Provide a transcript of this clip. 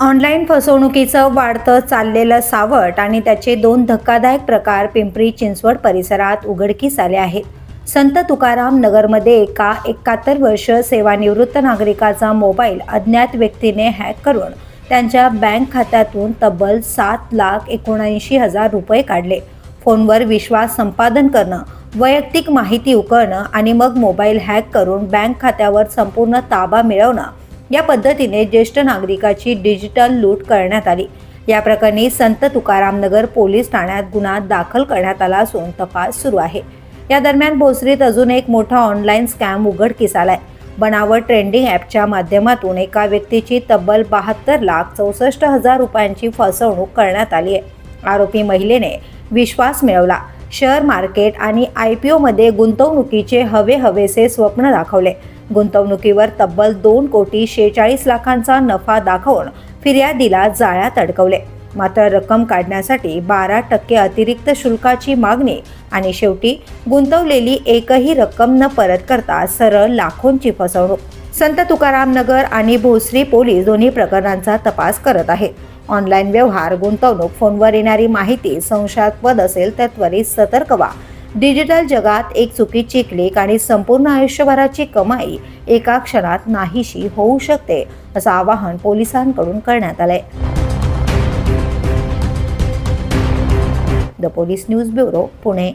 Online फसवणुकीचं वाढतं चाललेलं सावट आणि त्याचे दोन धक्कादायक प्रकार पिंपरी चिंचवड परिसरात उघडकीस आले आहेत. संत तुकाराम नगरमध्ये एका एकाहत्तर वर्ष सेवानिवृत्त नागरिकाचा मोबाईल अज्ञात व्यक्तीने हॅक करून त्यांच्या बँक खात्यातून तब्बल सात लाख एकोणऐंशी हजार रुपये काढले. फोनवर विश्वास संपादन करणं वैयक्तिक माहिती उकळणं आणि मग मोबाईल हॅक करून बँक खात्यावर संपूर्ण ताबा मिळवणं या पद्धतीने ज्येष्ठ नागरिकाची डिजिटल लूट करण्यात आली. या प्रकरणी संत तुकारामनगर पोलीस ठाण्यात गुन्हा दाखल करण्यात आला असून तपास सुरू आहे. या दरम्यान भोसरीत अजून एक मोठा ऑनलाईन स्कॅम उघडकीस आलाय बनावट ट्रेंडिंग ॲपच्या माध्यमातून एका व्यक्तीची तब्बल बहात्तर लाख चौसष्ट हजार रुपयांची फसवणूक करण्यात आली आहे. आरोपी महिलेने विश्वास मिळवला. शेअर मार्केट आणि आय पी ओमध्ये गुंतवणुकीचे हवे हवेसे स्वप्न दाखवले. गुंतवणुकीवर तब्बल दोन कोटी शेहेचाळीस लाखांचा नफा दाखवून फिर्यादीला जाळ्यात अडकवले. मात्र रक्कम काढण्यासाठी बारा टक्के अतिरिक्त शुल्काची मागणी आणि शेवटी गुंतवलेली एकही रक्कम न परत करता सरळ लाखोंची फसवणूक. संत तुकाराम नगर आणि भोसरी पोलीस दोन्ही प्रकरणांचा तपास करत आहेत. ऑनलाईन व्यवहार गुंतवणूक फोनवर येणारी माहिती संशयास्पद असेल तर त्वरित सतर्क व्हा. डिजिटल जगात एक चुकीची क्लिक आणि संपूर्ण आयुष्यभराची कमाई एका क्षणात नाहीशी होऊ शकते असं आवाहन पोलिसांकडून करण्यात आलंय. The police news bureau Pune.